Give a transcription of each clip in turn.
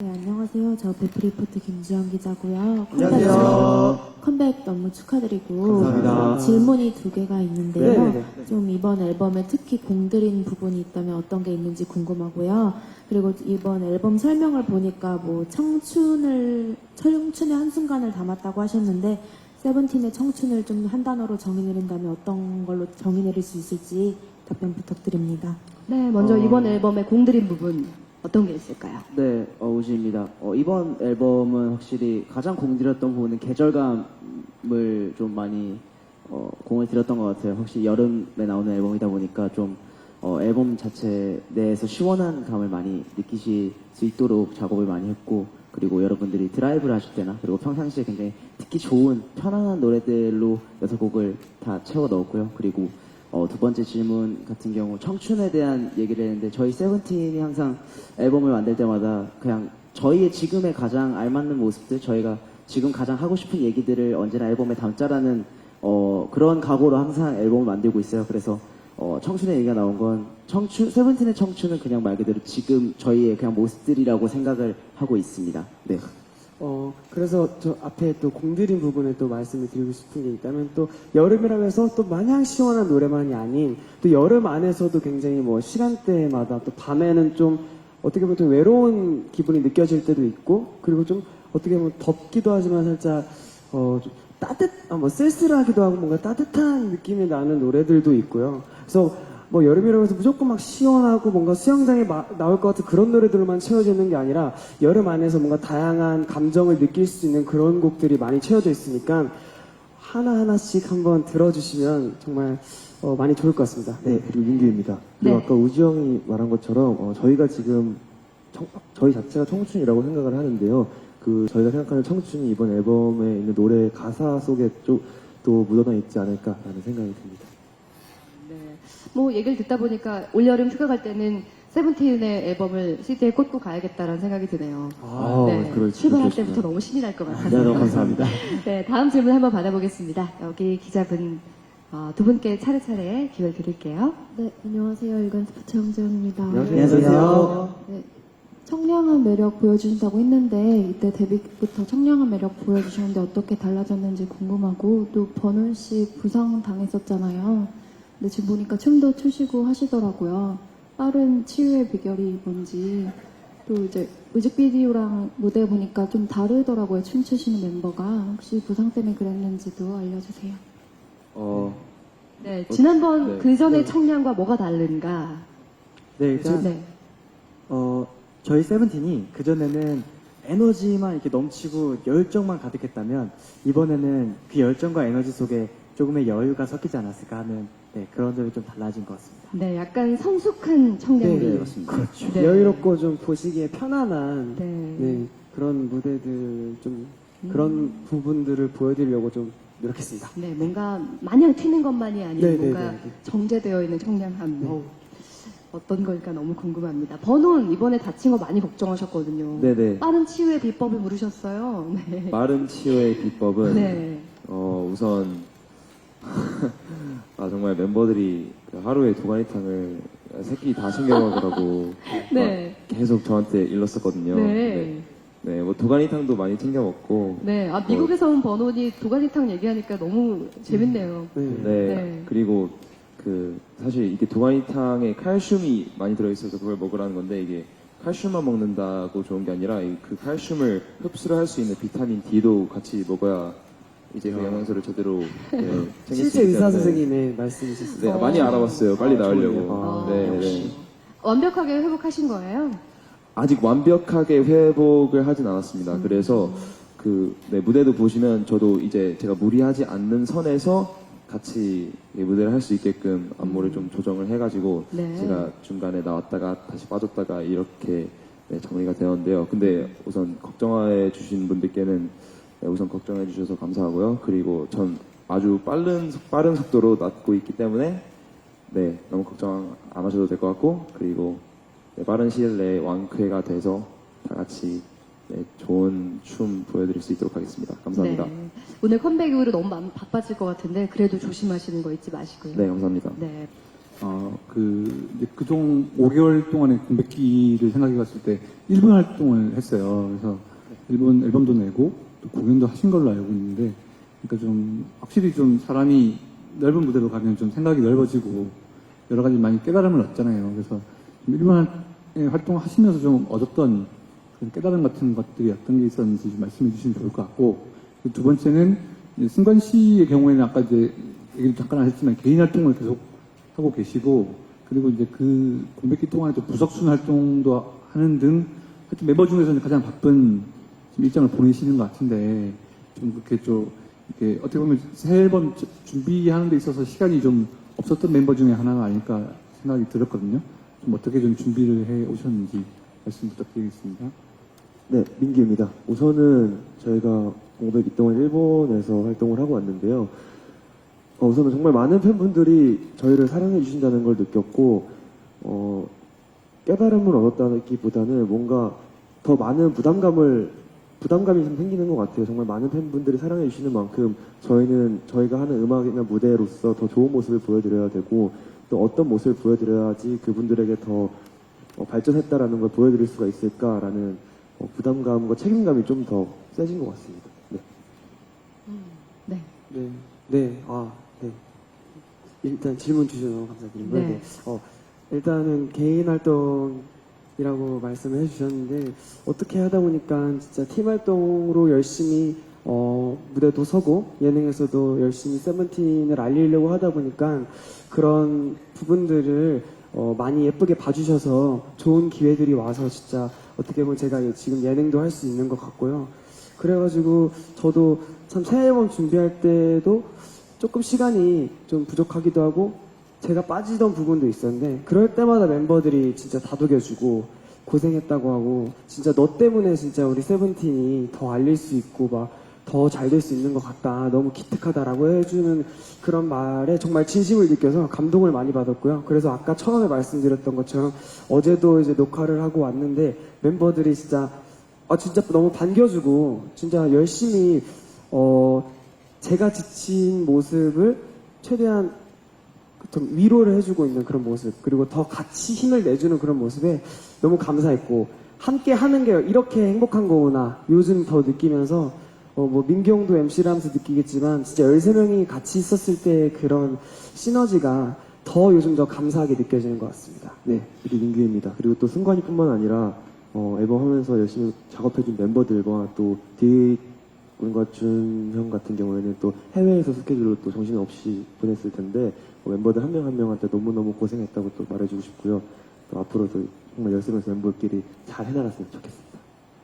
네, 안녕하세요. 저 베프리포트 김주영 기자고요. 컴백, 안녕하세요. 컴백 너무 축하드리고 감사합니다. 질문이 두 개가 있는데요. 네 네 네. 좀 이번 앨범에 특히 공들인 부분이 있다면 어떤 게 있는지 궁금하고요. 그리고 이번 앨범 설명을 보니까 뭐 청춘을 청춘의 한 순간을 담았다고 하셨는데 세븐틴의 청춘을 좀 한 단어로 정의 내린다면 어떤 걸로 정의 내릴 수 있을지 답변 부탁드립니다. 네, 먼저 어. 이번 앨범의 공들인 부분 어떤 게 있을까요? 네, 어, 우지입니다. 어, 이번 앨범은 확실히 가장 공들였던 부분은 계절감을 좀 많이 어, 공을 들였던 것 같아요. 확실히 여름에 나오는 앨범이다 보니까 좀 어, 앨범 자체 내에서 시원한 감을 많이 느끼실 수 있도록 작업을 많이 했고 그리고 여러분들이 드라이브를 하실 때나 그리고 평상시에 굉장히 듣기 좋은 편안한 노래들로 여섯 곡을 다 채워 넣었고요. 그리고 어, 두 번째 질문 같은 경우 청춘에 대한 얘기를 했는데 저희 세븐틴이 항상 앨범을 만들 때마다 그냥 저희의 지금의 가장 알맞는 모습들 저희가 지금 가장 하고 싶은 얘기들을 언제나 앨범에 담자라는 어, 그런 각오로 항상 앨범을 만들고 있어요. 그래서 어, 청춘의 얘기가 나온 건 청춘 세븐틴의 청춘은 그냥 말 그대로 지금 저희의 그냥 모습들이라고 생각을 하고 있습니다. 네. 어, 그래서 저 앞에 또 공들인 부분에 또 말씀을 드리고 싶은 게 있다면 또 여름이라고 해서 또 마냥 시원한 노래만이 아닌 또 여름 안에서도 굉장히 뭐 시간대마다 또 밤에는 좀 어떻게 보면 좀 외로운 기분이 느껴질 때도 있고 그리고 좀 어떻게 보면 덥기도 하지만 살짝 어, 좀 따뜻, 아, 뭐 쓸쓸하기도 하고 뭔가 따뜻한 느낌이 나는 노래들도 있고요. 그래서 뭐 여름이라고 해서 무조건 막 시원하고 뭔가 수영장에 마- 나올 것 같은 그런 노래들로만 채워져 있는 게 아니라 여름 안에서 뭔가 다양한 감정을 느낄 수 있는 그런 곡들이 많이 채워져 있으니까 하나하나씩 한번 들어주시면 정말 어, 많이 좋을 것 같습니다. 네, 그리고 윤규입니다. 그리고 네. 아까 우지 형이 말한 것처럼 어, 저희가 지금 청- 저희 자체가 청춘이라고 생각을 하는데요. 그 저희가 생각하는 청춘이 이번 앨범에 있는 노래 가사 속에 좀 또 묻어나 있지 않을까라는 생각이 듭니다. 네. 뭐 얘기를 듣다 보니까 올여름 휴가 갈 때는 세븐틴의 앨범을 CD에 꽂고 가야겠다라는 생각이 드네요. 아, 네. 그럴- 출발할. 때부터 너무 신이 날 것 같아서. 네, 너무 감사합니다. 네, 다음 질문 한번 받아보겠습니다. 여기 기자분 어, 두 분께 차례차례 기회를 드릴게요. 네, 안녕하세요. 일간 스포츠 황재원입니다. 안녕하세요. 네, 청량한 매력 보여주신다고 했는데 이때 데뷔부터 청량한 매력 보여주셨는데 어떻게 달라졌는지 궁금하고 또 버논 씨 부상 당했었잖아요. 근데 지금 보니까 춤도 추시고 하시더라고요. 빠른 치유의 비결이 뭔지 또 이제 뮤직비디오랑 무대 보니까 좀 다르더라고요. 춤 추시는 멤버가 혹시 부상 때문에 그랬는지도 알려주세요. 어, 네, 지난번 네. 그 전의 청량과 뭐가 다른가? 네, 일단 네. 어, 저희 세븐틴이 그전에는 에너지만 이렇게 넘치고 열정만 가득했다면 이번에는 그 열정과 에너지 속에 조금의 여유가 섞이지 않았을까 하는 네, 그런 점이 좀 달라진 것 같습니다. 네, 약간 성숙한 청량미. 네, 네, 맞습니다. 그렇죠. 네. 여유롭고 좀 보시기에 편안한 네. 네, 그런 무대들 좀 음. 그런 부분들을 보여드리려고 좀 노력했습니다. 네, 뭔가 마냥 튀는 것만이 아닌 네, 네, 뭔가 네, 네. 정제되어 있는 청량함. 어우, 어떤 걸까 너무 궁금합니다. 번호는 이번에 다친 거 많이 걱정하셨거든요. 네네. 빠른 치유의 비법을 물으셨어요. 네. 빠른 치유의 비법은 네. 어, 우선 아 정말 멤버들이 그 하루에 도가니탕을 새끼 다 챙겨 먹으라고 네. 막 계속 저한테 일렀었거든요. 네. 네, 뭐 도가니탕도 많이 챙겨 먹고 네. 아, 미국에서 온 번호니 도가니탕 얘기하니까 너무 재밌네요. 네. 네, 네. 그리고 그 사실 이게 도가니탕에 칼슘이 많이 들어있어서 그걸 먹으라는 건데 이게 칼슘만 먹는다고 좋은 게 아니라 이그 칼슘을 흡수를 할 수 있는 비타민 D도 같이 먹어야 이제 그 영양소를 제대로 네, 챙길 수 실제 있기 의사 때문에 선생님의 말씀이셨어요. 네, 많이 알아봤어요. 빨리 나으려고. 아, 네. 네. 완벽하게 회복하신 거예요? 아직 완벽하게 회복을 하진 않았습니다. 그래서 그 네, 무대도 보시면 저도 이제 제가 무리하지 않는 선에서 같이 이 무대를 할 수 있게끔 안무를 좀 조정을 해가지고 네. 제가 중간에 나왔다가 다시 빠졌다가 이렇게 네, 정리가 되었는데요. 근데 우선 걱정해 주신 분들께는 네, 우선 걱정해 주셔서 감사하고요. 그리고 전 아주 빠른 속- 빠른 속도로 낫고 있기 때문에 네 너무 걱정 안 하셔도 될 것 같고 그리고 네, 빠른 시일 내에 완쾌가 돼서 다 같이 네, 좋은 춤 보여드릴 수 있도록 하겠습니다. 감사합니다. 네, 네. 오늘 컴백 이후로 너무 마음 바빠질 것 같은데 그래도 조심하시는 거 잊지 마시고요. 감사합니다. 네. 어, 그, 이제 그동 5개월 동안의 공백기를 생각해 봤을 때 일본 활동을 했어요. 그래서 일본 앨범도 내고 또 공연도 하신 걸로 알고 있는데, 그러니까 좀 확실히 좀 사람이 넓은 무대로 가면 좀 생각이 넓어지고 여러 가지 많이 깨달음을 얻잖아요. 그래서 좀 일본에 활동하시면서 좀 얻었던 그런 깨달음 같은 것들이 어떤 게 있었는지 좀 말씀해 주시면 좋을 것 같고, 그두 번째는 승관 씨의 경우에는 아까 이제 얘기를 잠깐 하셨지만 개인 활동을 계속 하고 계시고 그리고 이제 그 공백기 동안에 또 부석순 활동도 하는 등 하여튼 멤버 중에서는 가장 바쁜 지금 일정을 보내시는 것 같은데 좀 그렇게 좀 이렇게 어떻게 보면 새 앨범 주- 준비하는 데 있어서 시간이 좀 없었던 멤버 중에 하나가 아닐까 생각이 들었거든요. 좀 어떻게 좀 준비를 해 오셨는지 말씀 부탁드리겠습니다. 네, 민기입니다. 우선은 저희가 공백기 동안 일본에서 활동을 하고 왔는데요. 어, 우선은 정말 많은 팬분들이 저희를 사랑해 주신다는 걸 느꼈고, 어, 깨달음을 얻었다기보다는 뭔가 더 많은 부담감을, 부담감이 좀 생기는 것 같아요. 정말 많은 팬분들이 사랑해 주시는 만큼 저희는 저희가 하는 음악이나 무대로서 더 좋은 모습을 보여드려야 되고, 또 어떤 모습을 보여드려야지 그분들에게 더 어, 발전했다라는 걸 보여드릴 수가 있을까라는 어, 부담감과 책임감이 좀 더 세진 것 같습니다. 네. 네. 네, 네, 아, 네. 일단 질문 주셔서 너무 감사드리고요. 네. 네. 어, 일단은 개인 활동 이라고 말씀을 해주셨는데 어떻게 하다 보니까 진짜 팀 활동으로 열심히 어, 무대도 서고 예능에서도 열심히 세븐틴을 알리려고 하다 보니까 그런 부분들을 어, 많이 예쁘게 봐주셔서 좋은 기회들이 와서 진짜 어떻게 보면 제가 지금 예능도 할 수 있는 것 같고요. 그래가지고 저도 참 새 앨범 준비할 때도 조금 시간이 좀 부족하기도 하고 제가 빠지던 부분도 있었는데 그럴 때마다 멤버들이 진짜 다독여주고 고생했다고 하고 진짜 너 때문에 진짜 우리 세븐틴이 더 알릴 수 있고 막 더 잘 될 수 있는 것 같다 너무 기특하다라고 해주는 그런 말에 정말 진심을 느껴서 감동을 많이 받았고요. 그래서 아까 처음에 말씀드렸던 것처럼 어제도 이제 녹화를 하고 왔는데 멤버들이 진짜 아 진짜 너무 반겨주고 진짜 열심히 어 제가 지친 모습을 최대한 좀 위로를 해주고 있는 그런 모습 그리고 더 같이 힘을 내주는 그런 모습에 너무 감사했고 함께 하는 게 이렇게 행복한 거구나 요즘 더 느끼면서 어 뭐 민기 형도 MC를 하면서 느끼겠지만 진짜 13명이 같이 있었을 때 그런 시너지가 더 요즘 더 감사하게 느껴지는 것 같습니다 네, 우리 민규입니다. 그리고 또 승관이뿐만 아니라 어, 앨범 하면서 열심히 작업해준 멤버들과 또디 군과 준형 같은 경우에는 또 해외에서 스케줄로 또 정신없이 보냈을 텐데 어, 멤버들 한 명 한 명한테 너무너무 고생했다고 또 말해주고 싶고요. 또 앞으로도 정말 열심히 멤버끼리 잘 해나갔으면 좋겠습니다.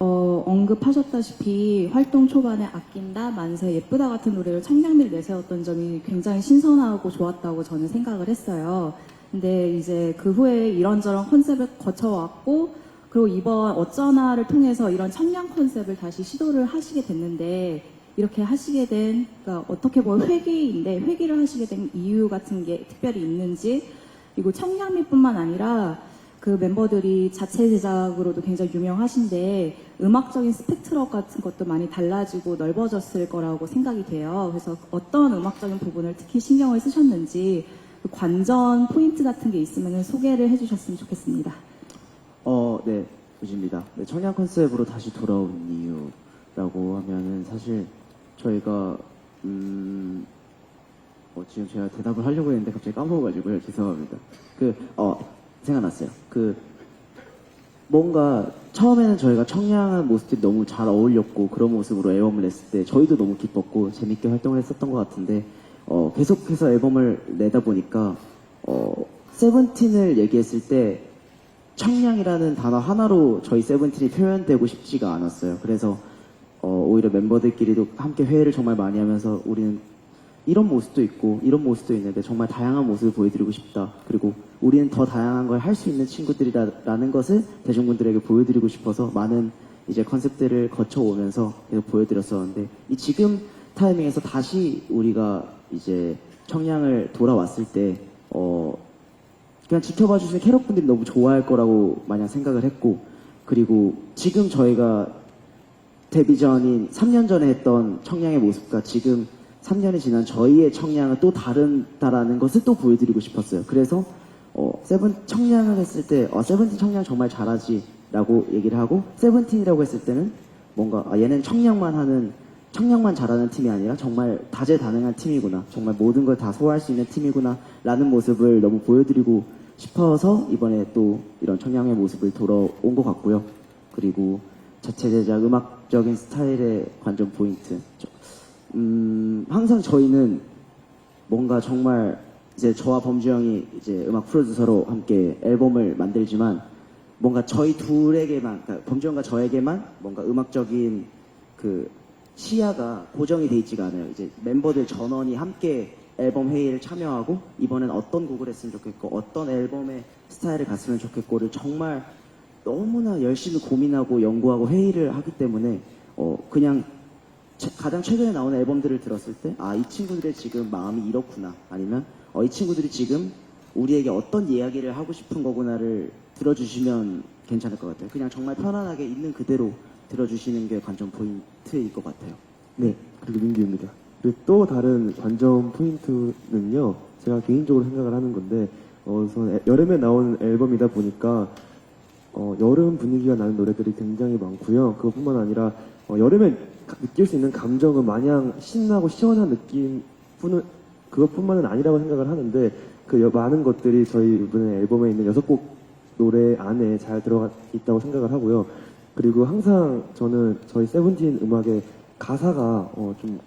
어, 언급하셨다시피 활동 초반에 아낀다, 만세, 예쁘다 같은 노래를 창량미를 내세웠던 점이 굉장히 신선하고 좋았다고 저는 생각을 했어요. 근데 이제 그 후에 이런저런 컨셉을 거쳐왔고, 그리고 이번 어쩌나를 통해서 이런 청량 컨셉을 다시 시도를 하시게 됐는데, 이렇게 하시게 된, 그러니까 어떻게 보면 회기인데, 회기를 하시게 된 이유 같은 게 특별히 있는지, 그리고 청량미뿐만 아니라 그 멤버들이 자체 제작으로도 굉장히 유명하신데 음악적인 스펙트럼 같은 것도 많이 달라지고 넓어졌을 거라고 생각이 돼요. 그래서 어떤 음악적인 부분을 특히 신경을 쓰셨는지 그 관전 포인트 같은 게 있으면 소개를 해주셨으면 좋겠습니다. 어, 네, 우지입니다. 네, 청량 컨셉으로 다시 돌아온 이유라고 하면은 사실 저희가 음, 어, 지금 제가 대답을 하려고 했는데 갑자기 까먹어가지고요. 죄송합니다. 그, 어, 생각났어요. 그, 뭔가 처음에는 저희가 청량한 모습들이 너무 잘 어울렸고 그런 모습으로 앨범을 냈을 때 저희도 너무 기뻤고 재밌게 활동을 했었던 것 같은데 어, 계속해서 앨범을 내다 보니까 어, 세븐틴을 얘기했을 때 청량이라는 단어 하나로 저희 세븐틴이 표현되고 싶지가 않았어요. 그래서 어, 오히려 멤버들끼리도 함께 회의를 정말 많이 하면서 우리는 이런 모습도 있고 이런 모습도 있는데 정말 다양한 모습을 보여드리고 싶다. 그리고 우리는 더 다양한 걸 할 수 있는 친구들이라는 것을 대중분들에게 보여드리고 싶어서 많은 이제 컨셉들을 거쳐오면서 계속 보여드렸었는데 이 지금 타이밍에서 다시 우리가 이제 청량을 돌아왔을 때 어, 그냥 지켜봐 주시는 캐럿분들이 너무 좋아할 거라고 마냥 생각을 했고 그리고 지금 저희가 데뷔 전인 3년 전에 했던 청량의 모습과 지금 3년이 지난 저희의 청량은 또 다르다라는 것을 또 보여드리고 싶었어요. 그래서 어, 세븐 청량을 했을 때 어, 세븐틴 청량 정말 잘하지라고 얘기를 하고 세븐틴이라고 했을 때는 뭔가 아, 얘는 청량만 하는 청량만 잘하는 팀이 아니라 정말 다재다능한 팀이구나 정말 모든 걸 다 소화할 수 있는 팀이구나라는 모습을 너무 보여드리고 싶어서 이번에 또 이런 청량의 모습을 돌아온 것 같고요. 그리고 자체 제작 음악적인 스타일의 관전 포인트. 저- 음, 항상 저희는 뭔가 정말 이제 저와 범주 형이 이제 음악 프로듀서로 함께 앨범을 만들지만 뭔가 저희 둘에게만 그러니까 범주 형과 저에게만 뭔가 음악적인 그 시야가 고정이 돼 있지가 않아요. 이제 멤버들 전원이 함께 앨범 회의를 참여하고 이번엔 어떤 곡을 했으면 좋겠고 어떤 앨범의 스타일을 갔으면 좋겠고를 정말 너무나 열심히 고민하고 연구하고 회의를 하기 때문에 어 그냥 최- 가장 최근에 나온 앨범들을 들었을 때, 아, 이 친구들의 지금 마음이 이렇구나. 아니면, 어, 이 친구들이 지금 우리에게 어떤 이야기를 하고 싶은 거구나를 들어주시면 괜찮을 것 같아요. 그냥 정말 편안하게 있는 그대로 들어주시는 게 관전 포인트일 것 같아요. 네, 그리고 민규입니다. 그리고 또 다른 관전 포인트는요, 제가 개인적으로 생각을 하는 건데, 어, 우선 애- 여름에 나온 앨범이다 보니까, 어, 여름 분위기가 나는 노래들이 굉장히 많고요. 그것뿐만 아니라, 어, 여름에 가- 느낄 수 있는 감정은 마냥 신나고 시원한 느낌 뿐은, 그것뿐만은 아니라고 생각을 하는데, 그 여- 많은 것들이 저희 이번에 앨범에 있는 여섯 곡 노래 안에 잘 들어가 있다고 생각을 하고요. 그리고 항상 저는 저희 세븐틴 음악의 가사가 어, 좀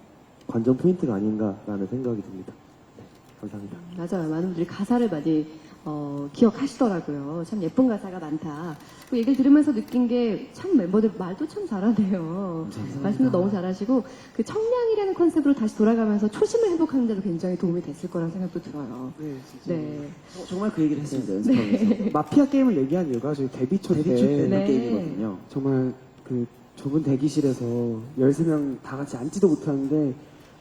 관전 포인트가 아닌가라는 생각이 듭니다. 네, 감사합니다. 맞아요. 많은 분들이 가사를 많이 어, 기억하시더라고요. 참 예쁜 가사가 많다. 그 얘기를 들으면서 느낀 게 참 멤버들 말도 참 잘하네요. 말씀도 너무 잘하시고 그 청량이라는 컨셉으로 다시 돌아가면서 초심을 회복하는 데도 굉장히 도움이 됐을 거라는 생각도 들어요. 네, 진짜. 네. 어, 정말 그 얘기를 했습니다, 연습하면서. 마피아 게임을 얘기한 이유가 저희 데뷔 초때 데뷔 초 네. 게임이거든요. 정말 그 좁은 대기실에서 13명 다 같이 앉지도 못하는데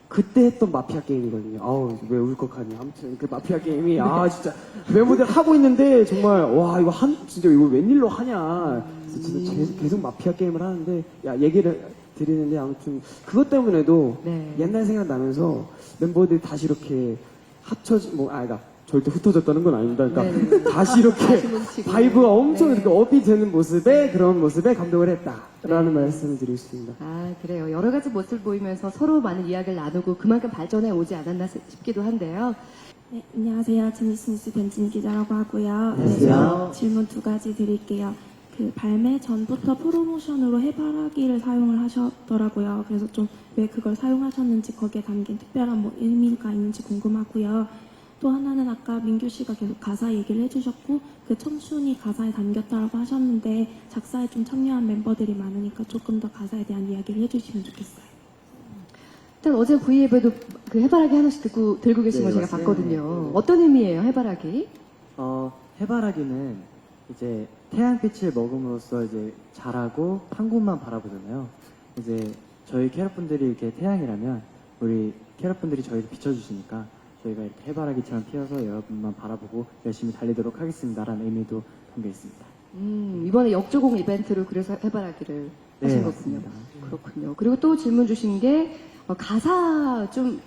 그때 했던 마피아 게임이거든요. 아우, 왜 울컥하냐. 아무튼 그 마피아 게임이, 아, 진짜, 멤버들 하고 있는데, 정말, 와, 이거 한, 진짜 이거 웬일로 하냐. 그래서 진짜 계속, 계속 마피아 게임을 하는데, 야, 얘기를 드리는데, 아무튼, 그것 때문에도 네. 옛날 생각나면서 멤버들이 다시 이렇게 합쳐지, 뭐, 아, 나 절대 흩어졌다는 건 아닙니다. 그러니까 네. 다시 이렇게 다시 뭉치고. 바이브가 엄청 네. 이렇게 업이 되는 모습에 그런 모습에 감동을 했다라는 말씀을 드리고 싶습니다. 아, 그래요. 여러 가지 모습을 보이면서 서로 많은 이야기를 나누고 그만큼 발전해 오지 않았나 싶기도 한데요. 네, 안녕하세요. 제니스뉴스 변진 기자라고 하고요. 안녕하세요. 네, 질문 두 가지 드릴게요. 그 발매 전부터 프로모션으로 해바라기를 사용을 하셨더라고요. 그래서 좀 왜 그걸 사용하셨는지 거기에 담긴 특별한 뭐 의미가 있는지 궁금하고요. 또 하나는 아까 민규 씨가 계속 가사 얘기를 해주셨고 그 청춘이 가사에 담겼다라고 하셨는데 작사에 좀 참여한 멤버들이 많으니까 조금 더 가사에 대한 이야기를 해주시면 좋겠어요. 일단 어제 V앱에도 그 해바라기 하나씩 들고, 들고 계신 네, 거 제가 맞습니다. 봤거든요. 어떤 의미예요, 해바라기? 어, 해바라기는 이제 태양빛을 먹음으로써 이제 자라고 한 곳만 바라보잖아요. 이제 저희 캐럿분들이 이렇게 태양이라면 우리 캐럿분들이 저희를 비춰주시니까 저희가 이렇게 해바라기처럼 피어서 여러분만 바라보고 열심히 달리도록 하겠습니다라는 의미도 담겨 있습니다. 음, 이번에 역조공 이벤트로 그래서 해바라기를 하신 네, 거군요. 맞습니다. 그렇군요. 그리고 또 질문 주신 게 어, 가사 좀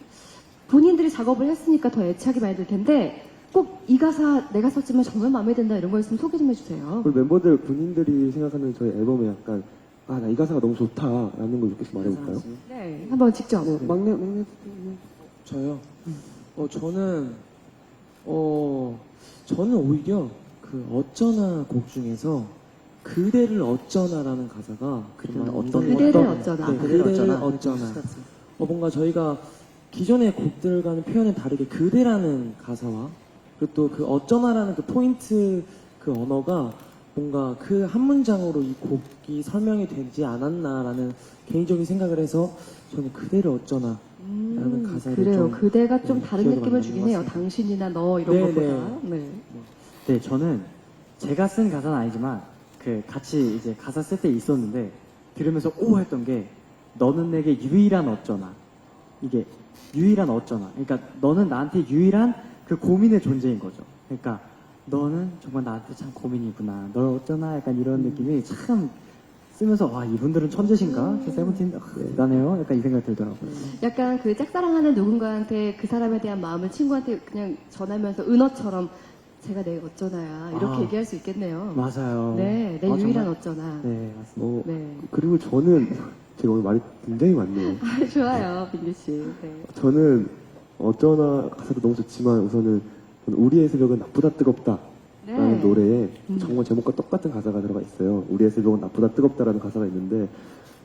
본인들이 작업을 했으니까 더 애착이 많이 들 텐데 꼭 이 가사 내가 썼지만 정말 마음에 든다 이런 거 있으면 소개 좀 해주세요. 그리고 멤버들 본인들이 생각하는 저희 앨범에 약간 아 나 이 가사가 너무 좋다라는 걸 이렇게 말해볼까요? 네, 한번 직접. 막내 막내 저요. 어 저는 어 저는 오히려 그 어쩌나 곡 중에서 그대를 어쩌나라는 가사가 그대를 좀 어떤 그대를 어쩌나. 네, 그대를 그대를 어쩌나. 어쩌나. 어 뭔가 저희가 기존의 곡들과는 표현이 다르게 그대라는 가사와 그리고 또 그 어쩌나라는 그 포인트 그 언어가 뭔가 그 한 문장으로 이 곡이 설명이 되지 않았나라는 개인적인 생각을 해서 저는 그대를 어쩌나 라는 가사를 음, 그래요. 좀, 그대가 좀 네, 다른 기억에 느낌을 많이 주긴 해요. 당신이나 너 이런 네, 것보다. 네. 네, 저는 제가 쓴 가사는 아니지만 그 같이 이제 가사 쓸 때 있었는데 들으면서 오 했던 게 너는 내게 유일한 어쩌나 이게 유일한 어쩌나 그러니까 너는 나한테 유일한 그 고민의 존재인 거죠. 그러니까 너는 정말 나한테 참 고민이구나. 널 어쩌나 약간 이런 느낌이 참 쓰면서 와 이분들은 천재신가? 저 세븐틴 아, 대단해요. 약간 이 생각 들더라고요. 약간 그 짝사랑하는 누군가한테 그 사람에 대한 마음을 친구한테 그냥 전하면서 은어처럼 제가 내 어쩌나야 이렇게 아. 얘기할 수 있겠네요. 맞아요. 네, 내 아, 유일한 정말- 어쩌나. 네, 맞습니다. 어, 네. 그리고 저는 제가 오늘 말이 굉장히 많네요. 아, 좋아요, 빈규 씨. 네. 저는 어쩌나 가사도 너무 좋지만 우선은 저는 우리의 새벽은 나쁘다 뜨겁다 라는 네. 노래에 음. 정말 제목과 똑같은 가사가 들어가 있어요. 우리의 새벽은 나쁘다 뜨겁다라는 가사가 있는데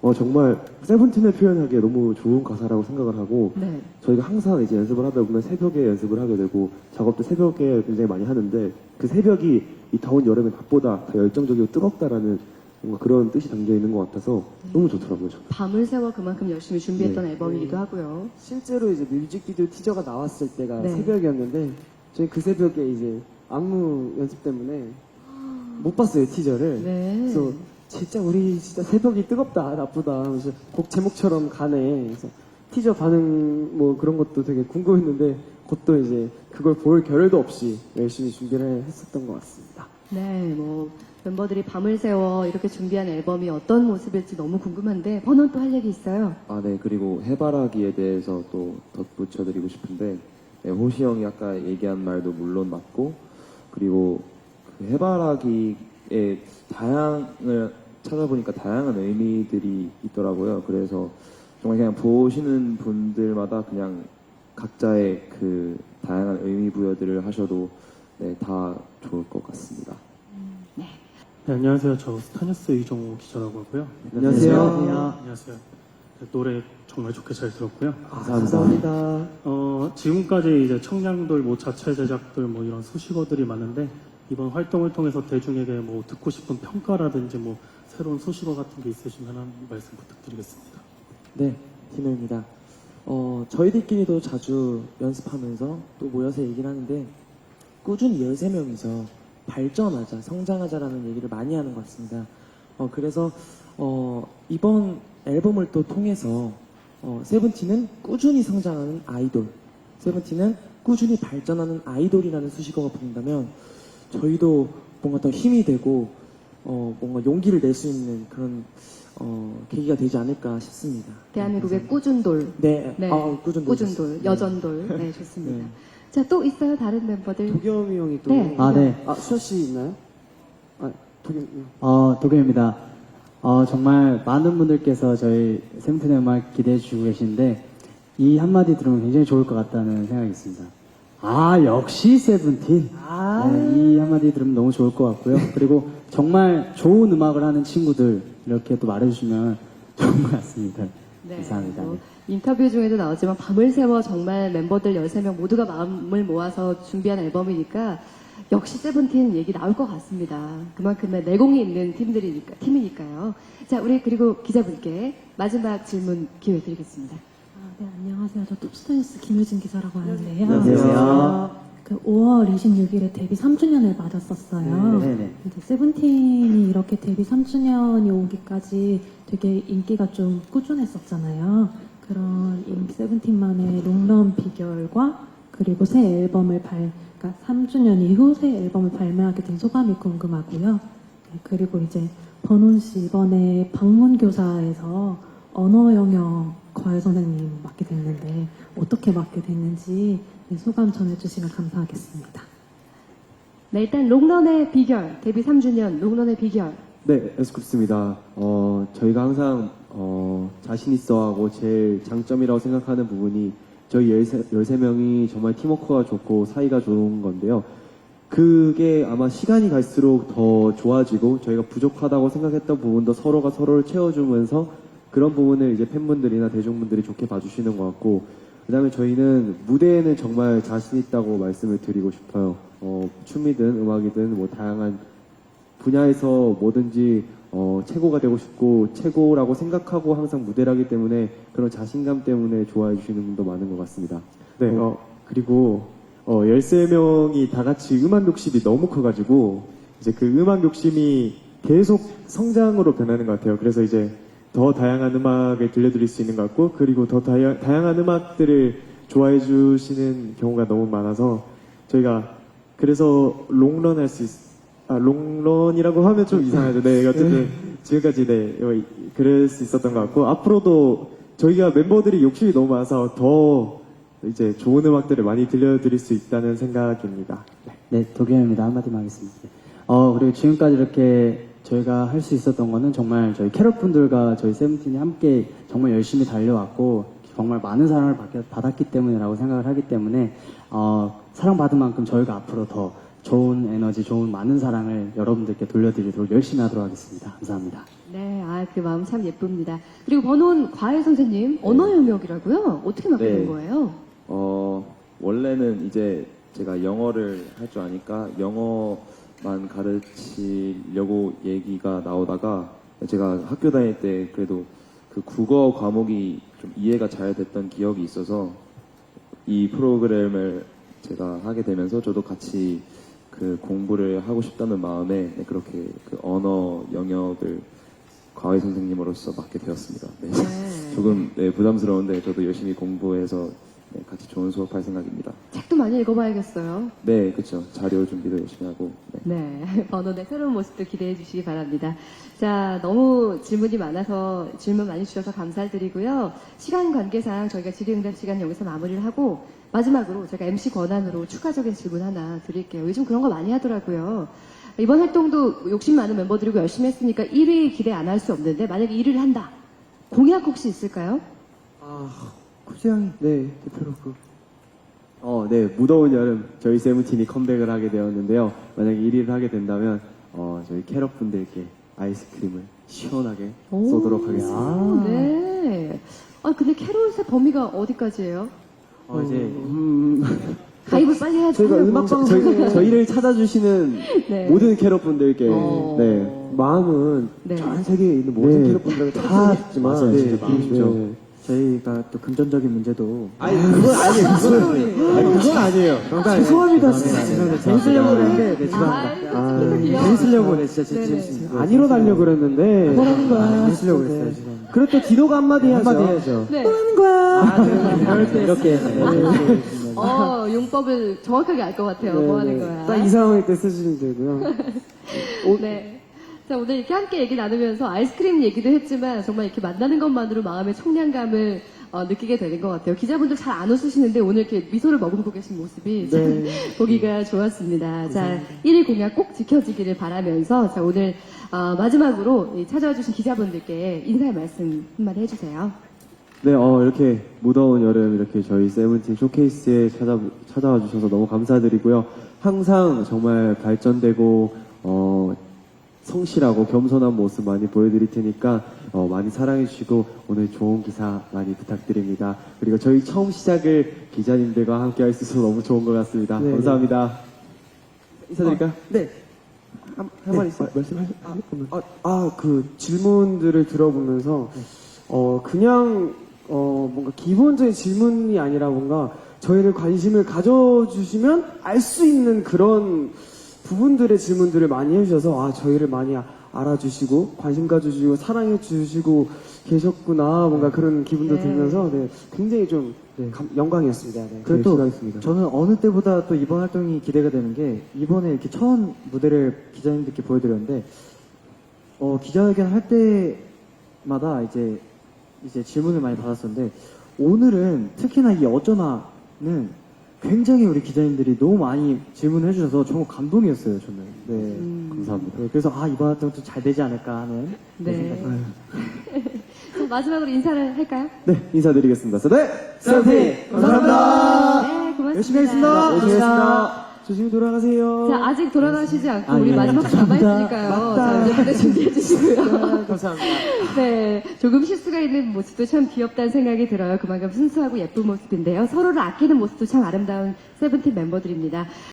어, 정말 세븐틴을 표현하기에 너무 좋은 가사라고 생각을 하고 네. 저희가 항상 이제 연습을 하다 보면 새벽에 연습을 하게 되고 작업도 새벽에 굉장히 많이 하는데 그 새벽이 이 더운 여름의 낮보다 더 열정적이고 뜨겁다라는 뭔가 그런 뜻이 담겨 있는 것 같아서 너무 좋더라고요. 저는. 밤을 새워 그만큼 열심히 준비했던 네. 앨범이기도 하고요. 실제로 이제 뮤직비디오 티저가 나왔을 때가 네. 새벽이었는데 저희 그 새벽에 이제 안무 연습 때문에 못 봤어요 티저를. 네. 그래서 진짜 우리 진짜 새벽이 뜨겁다 나쁘다 그래서 곡 제목처럼 가네 그래서 티저 반응 뭐 그런 것도 되게 궁금했는데 그것도 이제 그걸 볼 겨를도 없이 열심히 준비를 했었던 것 같습니다. 네, 뭐 멤버들이 밤을 새워 이렇게 준비한 앨범이 어떤 모습일지 너무 궁금한데 번호는 또할 얘기 있어요. 아, 네. 그리고 해바라기에 대해서 또 덧붙여드리고 싶은데, 네, 호시 형이 아까 얘기한 말도 물론 맞고, 그리고 그 해바라기의 다양을 찾아보니까 다양한 의미들이 있더라고요. 그래서 정말 그냥 보시는 분들마다 그냥 각자의 그 다양한 의미 부여들을 하셔도 네, 다 좋을 것 같습니다. 네, 안녕하세요. 저 스타뉴스 이종호 기자라고 하고요. 안녕하세요. 안녕하세요. 노래 정말 좋게 잘 들었고요. 감사합니다. 어, 지금까지 이제 청량돌, 뭐 자체 제작들, 뭐 이런 수식어들이 많은데 이번 활동을 통해서 대중에게 뭐 듣고 싶은 평가라든지 뭐 새로운 수식어 같은 게 있으시면 한 말씀 부탁드리겠습니다. 네, 디노입니다. 어, 저희들끼리도 자주 연습하면서 또 모여서 얘기를 하는데 꾸준히 13명이서 발전하자, 성장하자라는 얘기를 많이 하는 것 같습니다. 어, 그래서 어, 이번 앨범을 또 통해서 어, 세븐틴은 꾸준히 성장하는 아이돌, 세븐틴은 꾸준히 발전하는 아이돌이라는 수식어가 보인다면 저희도 뭔가 더 힘이 되고 어, 뭔가 용기를 낼 수 있는 그런 어, 계기가 되지 않을까 싶습니다. 대한민국의 꾸준돌. 네, 네. 아, 꾸준돌. 꾸준돌, 여전돌. 네, 좋습니다. 자, 또 있어요? 다른 멤버들? 도겸이 형이 또 네. 아, 네. 아, 수아 씨 있나요? 아, 도겸 형. 어, 도겸입니다. 어, 정말 많은 분들께서 저희 세븐틴의 음악 기대해 주고 계신데, 이 한마디 들으면 굉장히 좋을 것 같다는 생각이 있습니다. 아, 역시 세븐틴. 네, 이 한마디 들으면 너무 좋을 것 같고요. 그리고 정말 좋은 음악을 하는 친구들, 이렇게 또 말해주시면 좋은 것 같습니다. 네, 감사합니다. 뭐 인터뷰 중에도 나왔지만 밤을 새워 정말 멤버들 13명 모두가 마음을 모아서 준비한 앨범이니까 역시 세븐틴 얘기 나올 것 같습니다. 그만큼의 내공이 있는 팀들이니까, 팀이니까요. 자, 우리 그리고 기자분께 마지막 질문 기회 드리겠습니다. 아, 네, 안녕하세요. 저 톱스타뉴스 김효진 기자라고 하는데요. 안녕하세요. 그 5월 26일에 데뷔 3주년을 맞았었어요. 네네. 이제 세븐틴이 이렇게 데뷔 3주년이 오기까지 되게 인기가 좀 꾸준했었잖아요. 그런 이 세븐틴만의 롱런 비결과 그리고 새 앨범을 발, 그러니까 3주년 이후 새 앨범을 발매하게 된 소감이 궁금하고요. 네, 그리고 이제 번훈 씨 이번에 방문교사에서 언어 영역 과외 선생님 맡게 됐는데 어떻게 맡게 됐는지 네, 소감 전해주시면 감사하겠습니다. 네, 일단 롱런의 비결, 데뷔 3주년 롱런의 비결. 네, 에스쿱스입니다. 어, 저희가 항상 어, 자신 있어 하고 제일 장점이라고 생각하는 부분이 저희 13, 13 명이 정말 팀워크가 좋고 사이가 좋은 건데요. 그게 아마 시간이 갈수록 더 좋아지고 저희가 부족하다고 생각했던 부분도 서로가 서로를 채워주면서 그런 부분을 이제 팬분들이나 대중분들이 좋게 봐주시는 것 같고 그 다음에 저희는 무대에는 정말 자신 있다고 말씀을 드리고 싶어요. 어, 춤이든 음악이든 뭐 다양한 분야에서 뭐든지 어, 최고가 되고 싶고 최고라고 생각하고 항상 무대를 하기 때문에 그런 자신감 때문에 좋아해 주시는 분도 많은 것 같습니다. 네, 어, 그리고 어, 13명이 다 같이 음악 욕심이 너무 커가지고 이제 그 음악 욕심이 계속 성장으로 변하는 것 같아요. 그래서 이제 더 다양한 음악을 들려드릴 수 있는 것 같고 그리고 더 다야, 다양한 음악들을 좋아해 주시는 경우가 너무 많아서 저희가 그래서 롱런 할 수 있, 아, 롱런이라고 하면 좀 이상하죠. 네, 어쨌든 지금까지 네, 어, 그럴 수 있었던 것 같고 앞으로도 저희가 멤버들이 욕심이 너무 많아서 더 이제 좋은 음악들을 많이 들려드릴 수 있다는 생각입니다. 네. 네, 도겸입니다. 한마디만 하겠습니다. 어, 그리고 지금까지 이렇게 저희가 할 수 있었던 거는 정말 저희 캐럿분들과 저희 세븐틴이 함께 정말 열심히 달려왔고 정말 많은 사랑을 받- 받았기 때문이라고 생각을 하기 때문에 어, 사랑받은 만큼 저희가 앞으로 더 좋은 에너지, 좋은 많은 사랑을 여러분들께 돌려드리도록 열심히 하도록 하겠습니다. 감사합니다. 네, 아, 그 마음 참 예쁩니다. 그리고 번호는 과외 선생님, 언어 영역이라고요? 어떻게 된 네. 거예요? 어, 원래는 이제 제가 영어를 할 줄 아니까 영어만 가르치려고 얘기가 나오다가 제가 학교 다닐 때 그래도 그 국어 과목이 좀 이해가 잘 됐던 기억이 있어서 이 프로그램을 제가 하게 되면서 저도 같이 그 공부를 하고 싶다는 마음에 네, 그렇게 그 언어 영역을 과외 선생님으로서 맡게 되었습니다. 네. 네. 조금 네, 부담스러운데 저도 열심히 공부해서 네, 같이 좋은 수업할 생각입니다. 책도 많이 읽어봐야겠어요. 네, 그렇죠. 자료 준비도 열심히 하고. 네. 네, 번호의 새로운 모습도 기대해 주시기 바랍니다. 자, 너무 질문이 많아서 질문 많이 주셔서 감사드리고요. 시간 관계상 저희가 질의응답 시간 여기서 마무리를 하고 마지막으로 제가 MC 권한으로 추가적인 질문 하나 드릴게요. 요즘 그런 거 많이 하더라고요. 이번 활동도 욕심 많은 멤버들이고 열심히 했으니까 1위 기대 안 할 수 없는데 만약에 1위를 한다. 공약 혹시 있을까요? 아, 쿠지 형이 네, 대표로 그. 어, 네, 무더운 여름 저희 세븐틴이 컴백을 하게 되었는데요. 만약에 1위를 하게 된다면 어, 저희 캐럿 분들께 아이스크림을 시원하게 오, 쏘도록 하겠습니다. 네. 아, 근데 캐롤의 범위가 어디까지예요? 어, 이제 음, 가입을 빨리 해야지. 저희가. 음악 방송 저희를 찾아주시는 네. 모든 캐럿 분들께 어. 네, 마음은 네. 전 세계에 있는 모든 네. 캐럿 분들에게 다 맞아요. 네, 진짜 마음이죠. 네. 저희가 또 금전적인 문제도 아니 그건 아니에요. 그건, 아니, 그건 아니에요. 죄송합니다. 재밌으려고 그랬는데 네, 아, 죄송합니다. 아, 귀여워. 재밌으려고 네, 진짜 네네. 재밌으려고 안 이뤄달려 그랬는데 뭐라는 거야? 재밌으려고 그랬어요. 죄송합니다. 그럴 때 디도가 한마디 해야죠. 한마디 해야죠. 네. 아, 네. 이럴 때 이렇게 어, 용법을 정확하게 알 것 같아요. 뭐 하는 거야. 딱 이 상황일 때 쓰시면 되고요. 네. 자, 오늘 이렇게 함께 얘기 나누면서 아이스크림 얘기도 했지만 정말 이렇게 만나는 것만으로 마음의 청량감을 어, 느끼게 되는 것 같아요. 기자분들 잘 안 웃으시는데 오늘 이렇게 미소를 머금고 계신 모습이 참 네. 보기가 좋았습니다. 자, 1위 공약 꼭 지켜지기를 바라면서 자, 오늘 어, 마지막으로 이 찾아와 주신 기자분들께 인사의 말씀 한마디 해주세요. 네, 어, 이렇게 무더운 여름 이렇게 저희 세븐틴 쇼케이스에 찾아, 찾아와 주셔서 너무 감사드리고요. 항상 정말 발전되고, 어, 성실하고 겸손한 모습 많이 보여드릴 테니까, 어, 많이 사랑해주시고, 오늘 좋은 기사 많이 부탁드립니다. 그리고 저희 처음 시작을 기자님들과 함께 할 수 있어서 너무 좋은 것 같습니다. 네. 감사합니다. 인사드릴까요? 네. 한, 한번 있어요. 말씀하실 아, 아, 그 질문들을 들어보면서, 어, 그냥, 어, 뭔가 기본적인 질문이 아니라 뭔가 저희를 관심을 가져주시면 알 수 있는 그런 부분들의 질문들을 많이 해주셔서, 아, 저희를 많이 아- 알아주시고, 관심 가져주시고, 사랑해주시고 계셨구나, 뭔가 그런 기분도 네. 들면서, 네, 굉장히 좀 감- 영광이었습니다. 네. 그리고 또 하겠습니다. 저는 어느 때보다 또 이번 활동이 기대가 되는 게 이번에 이렇게 처음 무대를 기자님들께 보여드렸는데 어, 기자회견 할 때마다 이제 이제 질문을 많이 받았었는데 오늘은 특히나 이 어쩌나는 굉장히 우리 기자님들이 너무 많이 질문을 해주셔서 정말 감동이었어요 저는. 네. 음. 감사합니다. 네, 그래서 아 이번 활동도 잘 되지 않을까 하는 네. 자, 마지막으로 인사를 할까요? 네, 인사드리겠습니다. 네! 세븐틴! 감사합니다! 네, 고맙습니다. 열심히 하겠습니다. 열심히 하겠습니다. 조심히 돌아가세요. 자, 아직 돌아가시지 않고 아, 우리 예. 마지막 남아있으니까요. 자, 무대 준비해 주시고요. 감사합니다. 네, 조금 실수가 있는 모습도 참 귀엽다는 생각이 들어요. 그만큼 순수하고 예쁜 모습인데요. 서로를 아끼는 모습도 참 아름다운 세븐틴 멤버들입니다.